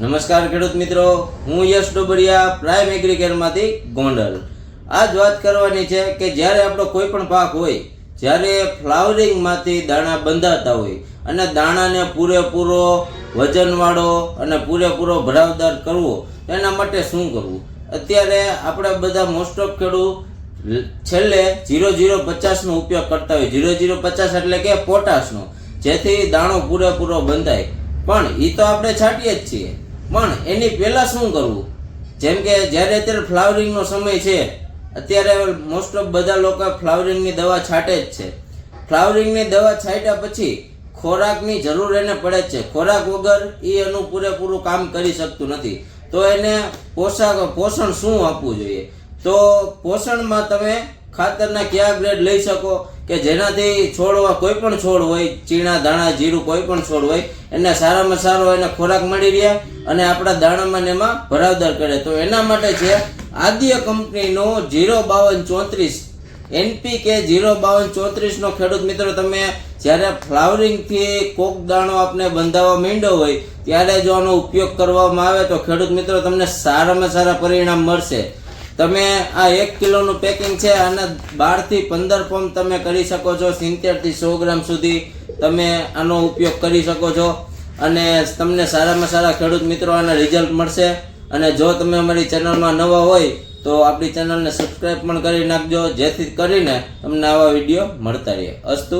નમસ્કાર ખેડૂત મિત્રો, હું યશ ડોબરિયા, પ્રાઇમ એગ્રીકેરમાંથી ગોંડલ. આજ વાત કરવાની છે કે જ્યારે આપણો કોઈ પણ પાક હોય, જ્યારે ફ્લાવરિંગમાંથી દાણા બંધાતા હોય અને દાણાને પૂરેપૂરો વજનવાળો અને પૂરેપૂરો ભરાવદાર કરવો, એના માટે શું કરવું? અત્યારે આપણે બધા મોસ્ટ ઓફ ખેડૂત છેલ્લે જીરો જીરો પચાસનો ઉપયોગ કરતા હોય. ઝીરો ઝીરો પચાસ એટલે કે પોટાશનો, જેથી દાણો પૂરેપૂરો બંધાય. પણ એ તો આપણે છાંટીએ જ છીએ. પણ એની પહેલાં શું કરવું? જેમ કે જ્યારે અત્યારે ફ્લાવરિંગનો સમય છે, અત્યારે મોસ્ટ ઓફ બધા લોકો ફ્લાવરિંગની દવા છાંટે જ છે. ફ્લાવરિંગની દવા છાંટ્યા પછી ખોરાકની જરૂર એને પડે જ છે. ખોરાક વગર એ એનું પૂરેપૂરું કામ કરી શકતું નથી. તો એને પોષક પોષણ શું આપવું જોઈએ? તો પોષણમાં તમે ખાતરના કયા ગ્રેડ લઈ શકો કે જેનાથી છોડવા કોઈ પણ છોડ હોય, ચીણા દાણા જીરું કોઈ પણ છોડ હોય, એને સારામાં સારો એને ખોરાક મળી રહે અને આપણા દાણામાં એમાં ભરાવદાર કરે. તો એના માટે છે આદ્ય કંપનીનો જીરો બાવન ચોત્રીસ એનપીકે જીરો બાવન ચોત્રીસનો ખેડૂત મિત્રો, તમે જ્યારે ફ્લાવરિંગથી કોક દાણો આપને બંધાવવા માંડ્યો હોય, ત્યારે જો આનો ઉપયોગ કરવામાં આવે તો ખેડૂત મિત્રો, તમને સારામાં સારા પરિણામ મળશે. તમે આ એક કિલોનું પેકિંગ છે અને બારથી પંદર પંપ તમે કરી શકો છો. સિત્તેરથી સો ગ્રામ સુધી તમે આનો ઉપયોગ કરી શકો છો. અને તમને સારામાં સારા ખેડૂત મિત્રો આના રિઝલ્ટ મળશે. અને જો તમે અમારી ચેનલમાં નવા હોય, તો આપણી ચેનલને સબસ્ક્રાઈબ પણ કરી નાખજો. જેથી કરીને તમને આવા વીડિયો મળતા રહે. અસ્તુ.